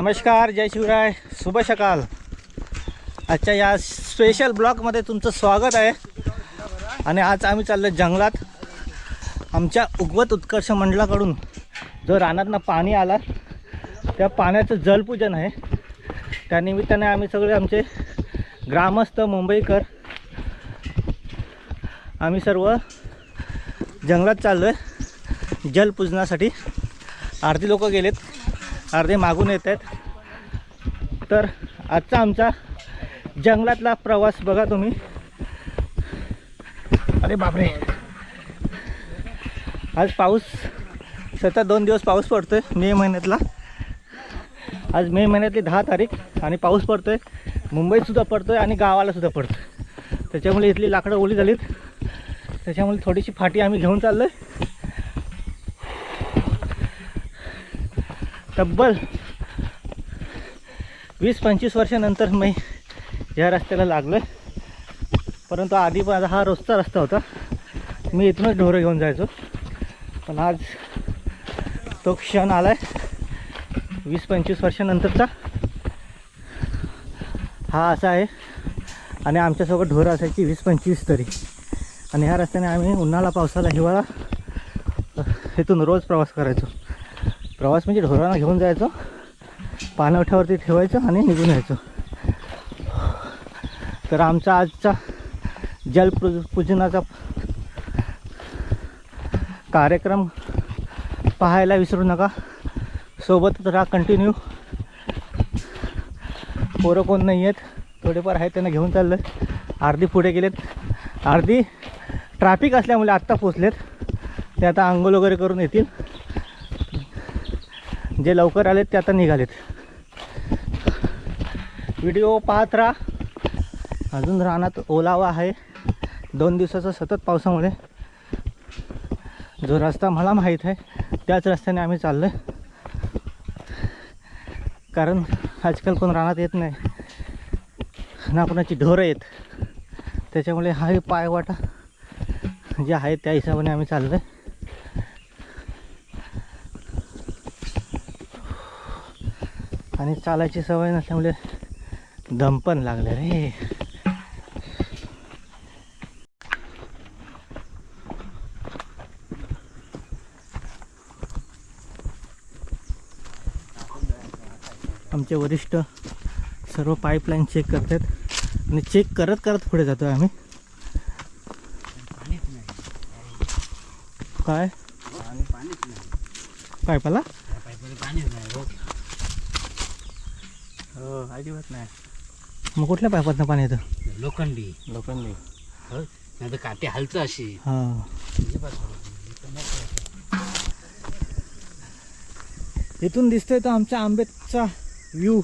नमस्कार जय शिवराय. शुभ सकाळ आजच्या या स्पेशल ब्लॉगमध्ये तुमचं स्वागत आहे. आणि आज आम्ही चाललो जंगलात. आमच्या उगवत उत्कर्ष मंडळाकडून जो रानातनं पाणी आला त्या पाण्याचं जलपूजन आहे. त्यानिमित्ताने आम्ही सगळे आमचे ग्रामस्थ मुंबईकर आम्ही सर्व जंगलात चाललो आहे जलपूजनासाठी आरती लोक गेलेत. अर्धे मागून येत आहेत. तर आजचा आमचा जंगलातला प्रवास बघा तुम्ही. अरे बापरे. आज पाऊस सतत दोन दिवस पाऊस पडतोय मे महिन्यातला. आज मे महिन्यातली दहा तारीख आणि पाऊस पडतोय. मुंबईतसुद्धा पडतोय आणि गावालासुद्धा पडतोय. त्याच्यामुळे इथली लाकडं ओली झालीत. त्याच्यामुळे थोडीशी फाटी आम्ही घेऊन चाललो आहे तब्बल वीस पंचवीस वर्षानंतर मी ह्या रस्त्याला लागलो आहे परंतु आधी माझा हा रोजचा रस्ता होता. मी इथूनच ढोरं घेऊन जायचो. पण आज तो क्षण आला आहे वीस पंचवीस वर्षानंतरचा. हा असा आहे. आणि आमच्यासोबत ढोरं असायची वीस पंचवीस तरी. आणि ह्या रस्त्याने आम्ही उन्हाळा पावसाला हिवाळा इथून रोज प्रवास करायचो. प्रवास म्हणजे ढोरांना घेऊन जायचो पाणवठ्यावरती ठेवायचं आणि निघून यायचो. तर आमचा आजचा जलपूज पूजनाचा कार्यक्रम पाहायला विसरू नका. सोबतच राहा कंटिन्यू पोरं कोण नाही आहेत. थोडेफार आहेत त्यांना घेऊन चाललं अर्धी पुढे गेलेत. अर्धी ट्रॅफिक असल्यामुळे आत्ता पोचलेत. ते आता आंघोळ वगैरे करून येतील. जे लवकर आलेत ते आता निघालेत. व्हिडिओ पाहत राहा. अजून रानात ओलावा आहे. दोन दिवसाचा सतत पावसामुळे. जो रस्ता मला माहीत आहे त्याच रस्त्याने आम्ही चाललो आहे कारण आजकाल कोण रानात येत नाही. ना कोणाची ढोरं येत. त्याच्यामुळे हा पायवाटा जे आहे त्या हिशोबाने आम्ही चाललो आहे आणि चालायची सवय नसल्यामुळे दम पण लागले रे. आमचे वरिष्ठ सर्व पाईपलाईन चेक करतात आणि चेक करत करत पुढे जातो आम्ही. काय? पाईपाला हो अजिबात नाही. मग कुठल्या पाईपातनं पाणी येतं? लोखंडी. लोखंडी. नाही तर काटे हालचं अशी. हां. इथून दिसतोय तो आमच्या आंबेचा व्ह्यू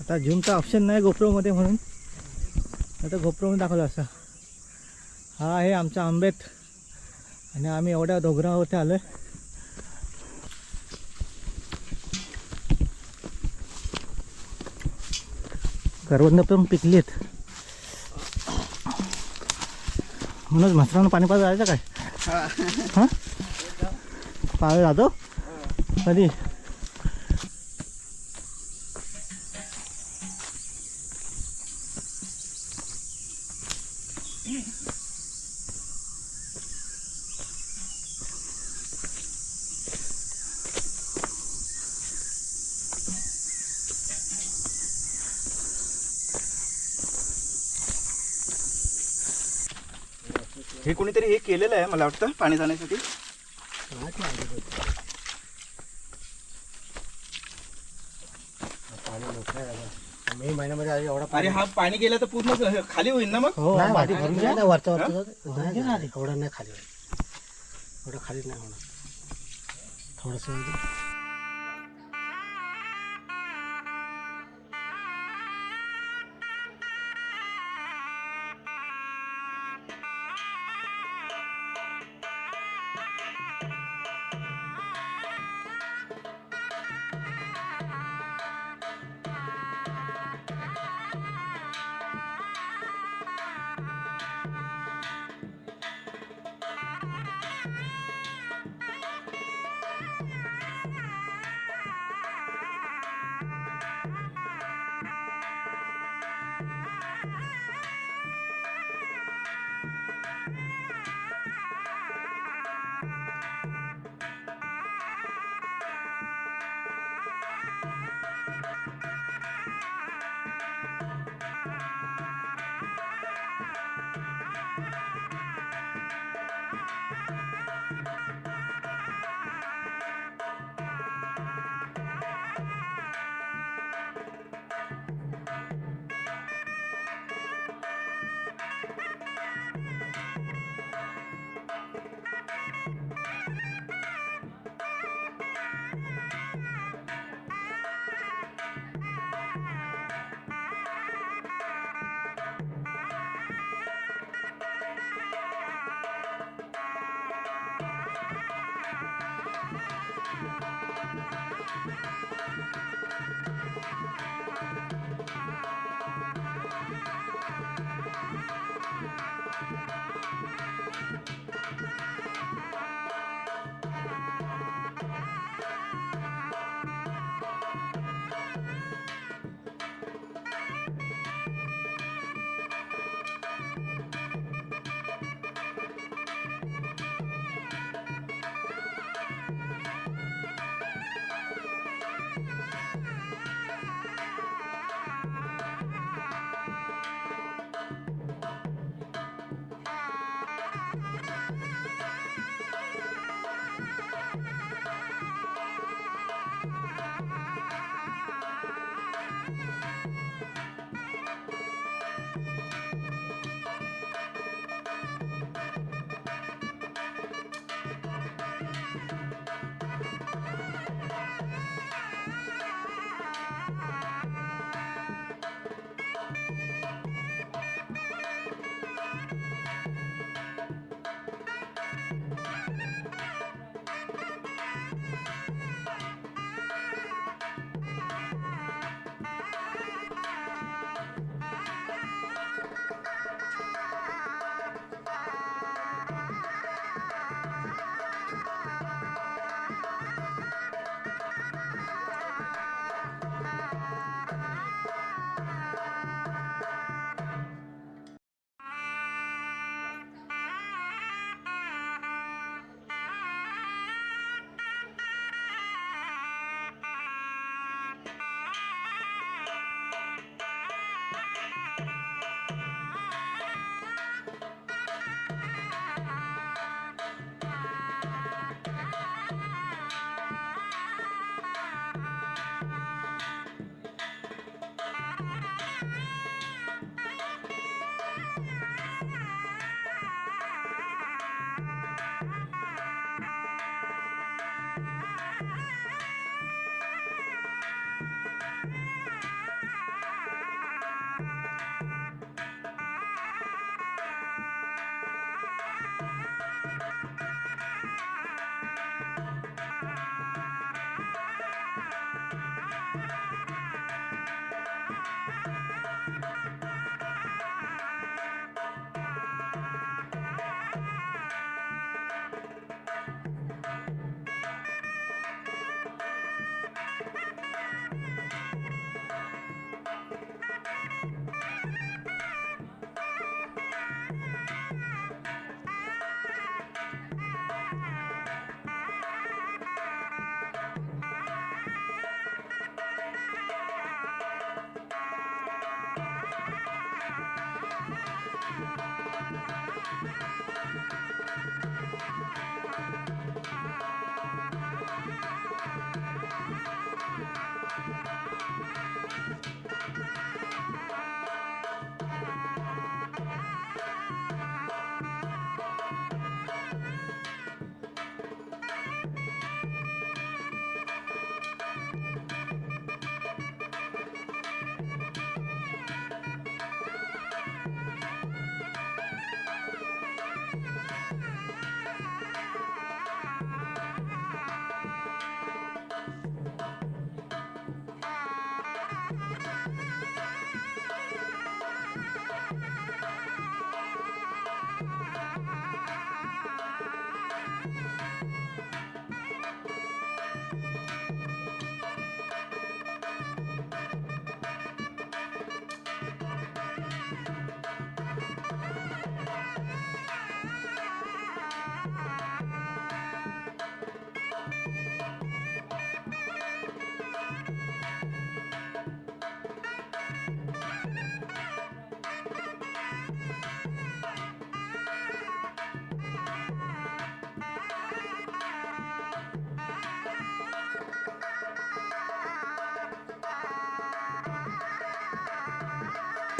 आता झूमचा ऑप्शन नाही गोप्रोमध्ये म्हणून. आता गोप्रोमध्ये दाखवलं असं. हा आहे आमच्या आंबेत आणि आम्ही एवढ्या डोंगरावरती आलो आहे करवंद पण पिकली आहेत म्हणूनच म्हसरानं पाणी पाज जायचं काय? हां. पाळ जातो? कधी? हे कोणीतरी हे केलेलं आहे मला वाटतं पाणी जाण्यासाठी. मे महिन्यामध्ये एवढा अरे हा पाणी गेलं तर पूर्ण खाली होईल ना मग? हो नाही माती भरून भरून घ्या. वरचा वरचा नाही नाही, एवढं नाही. खाली होईल. एवढं खाली नाही होणार. थोडंसं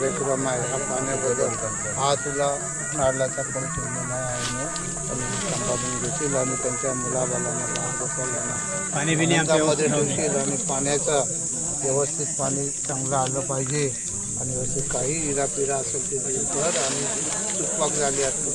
कार्यक्रम आहे हा पाण्याबद्दल हा तुला नारळाचा पण ठेवलेला नाही आहे आणि सांभाळून घेशील आणि त्यांच्या मुलाबालांना लहान लोकांना ठेवशील आणि पाण्याचं व्यवस्थित पाणी चांगलं आलं पाहिजे. आणि असे काही इरापिरा असेल ते कर आणि चुकपाक झाली कर.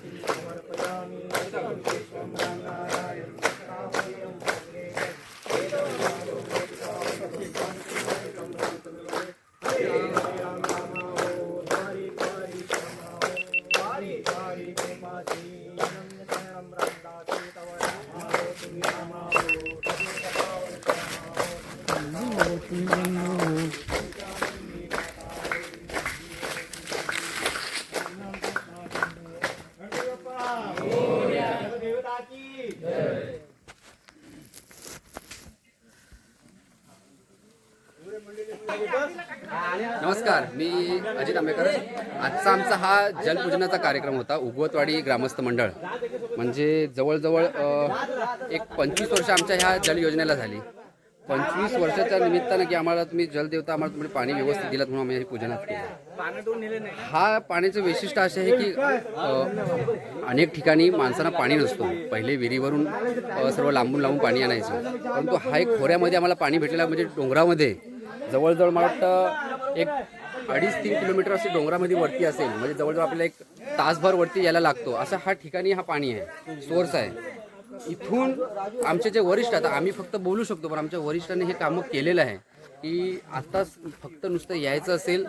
नमस्कार. मी अजित आंबेकर. आजचा आमचा हा जलपूजनाचा कार्यक्रम होता उगवतवाडी ग्रामस्थ मंडळ. म्हणजे जवळजवळ एक पंचवीस वर्ष आमच्या ह्या जल योजनेला झाली. पंचवीस वर्षाच्या निमित्तानं की आम्हाला तुम्ही जलदेवता आम्हाला तुम्ही पाणी व्यवस्थित दिलं म्हणून आम्ही हे पूजनात केलं. हा पाण्याचं वैशिष्ट्य असे आहे की अनेक ठिकाणी माणसांना पाणी नसतो. पहिले विहिरीवरून सर्व लांबून लांबून पाणी आणायचं. परंतु हा एक खोऱ्यामध्ये आम्हाला पाणी भेटलेलं म्हणजे डोंगरामध्ये. जवळजवळ मला वाटतं एक अडीच तीन किलोमीटर असे डोंगरामध्ये वरती असेल म्हणजे जवळजवळ आपल्याला एक तासभर वरती यायला लागतो. असं हा ठिकाणी हा पाणी आहे सोर्स आहे. इथून आमचे जे वरिष्ठ आता आम्ही फक्त बोलू शकतो पण आमच्या वरिष्ठांनी हे कामं केलेलं आहे की आत्ताच फक्त नुसतं यायचं असेल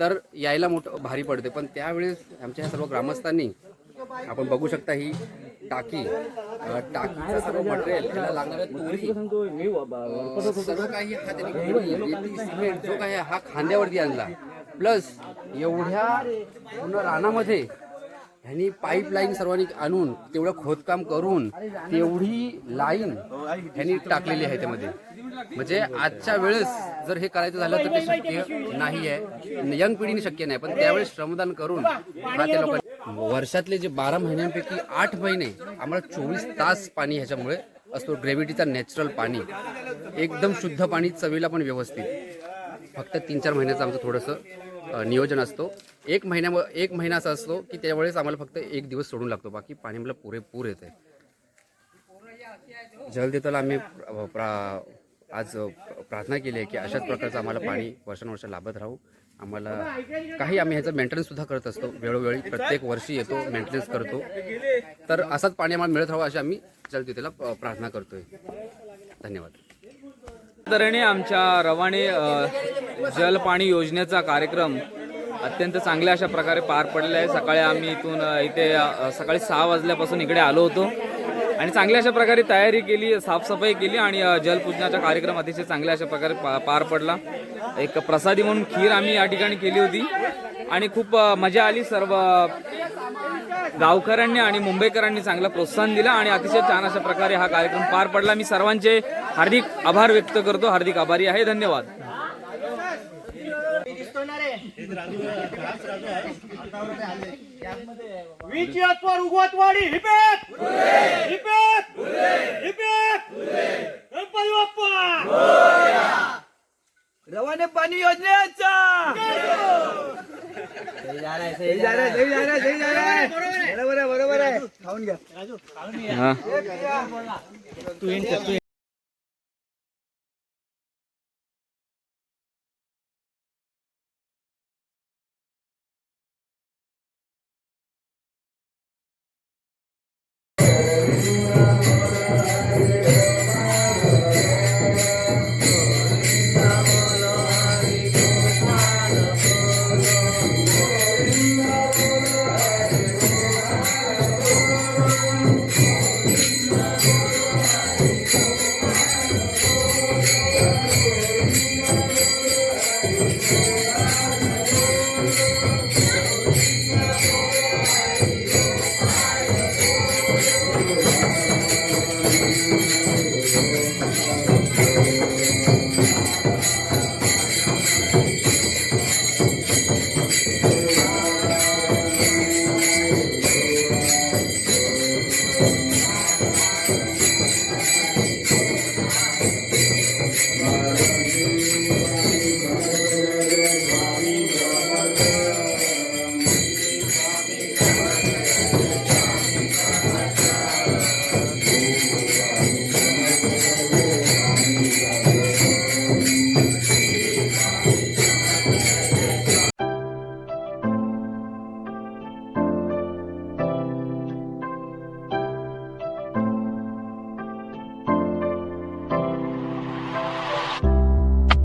तर यायला मोठं भारी पडते. पण त्यावेळेस आमच्या ह्या सर्व ग्रामस्थांनी आपण बघू शकता ही टाकी अ, टाकीचं सर्व मटेरियल त्याला लागणाऱ्या तोरी सर्व काही हा त्यांनी जो काही हा खांद्यावरती आणला. प्लस एवढ्या पूर्ण रानामध्ये ह्यांनी पाईपलाईन सर्वांनी आणून तेवढं खोदकाम करून तेवढी लाईन ह्यांनी टाकलेली आहे त्यामध्ये. म्हणजे आजच्या वेळेस जर हे करायचं झालं तर ते शक्य नाही आहे यंग पिढीने शक्य नाही पण त्यावेळेस श्रमदान करून हा त्या लोकांनी वर्षातले जे बारा महिन्यांपैकी आठ महिने आम्हाला चोवीस तास पाणी ह्याच्यामुळे असतो ग्रेव्हिटीचा नॅचरल पाणी. एकदम शुद्ध पाणी चवीला पण व्यवस्थित. फक्त तीन चार महिन्याचं आमचं थोडंसं नियोजन असतो. एक महिन्या एक महिना असा असतो की त्यावेळेस आम्हाला फक्त एक दिवस सोडून लागतो. बाकी पाणी आम्हाला पुरेपूर येते जलदेवताला आम्ही प्रा- आज प्रार्थना केली आहे की अशाच प्रकारचं आम्हाला पाणी वर्षानुवर्ष लाभत राहू. आम्हाला काही आम्ही ह्याचं मेंटेनन्ससुद्धा करत असतो. वेळोवेळी प्रत्येक वर्षी येतो मेंटेनन्स करतो. तर असंच पाणी आम्हाला मिळत राहू अशी आम्ही जलदेवतेला प- प्रार्थना करतोय. धन्यवाद. तऱ्हेने आमच्या रवाने जल पाणी योजनेचा कार्यक्रम अत्यंत चांगल्या अशा प्रकारे पार पडलेला आहे सकाळी आम्ही इथून इथे सकाळी सहा वाजल्यापासून इकडे आलो होतो. आणि चांगल्या अशा प्रकारे तयारी केली साफसफाई केली आणि जलपूजनाचा कार्यक्रम अतिशय चांगल्या अशा प्रकारे पा- पार पडला. एक प्रसादी म्हणून खीर आम्ही या ठिकाणी केली होती. आणि खूप मजा आली. सर्व गावकऱ्यांनी आणि मुंबईकरांनी चांगलं प्रोत्साहन दिलं आणि अतिशय छान अशा प्रकारे हा कार्यक्रम पार पडला. मी सर्वांचे हार्दिक आभार व्यक्त करतो. हार्दिक आभारी आहे. धन्यवाद. रवाने पाणी योजनेचा! बरोबर आहे बरोबर आहे. खाऊन घ्या. हा.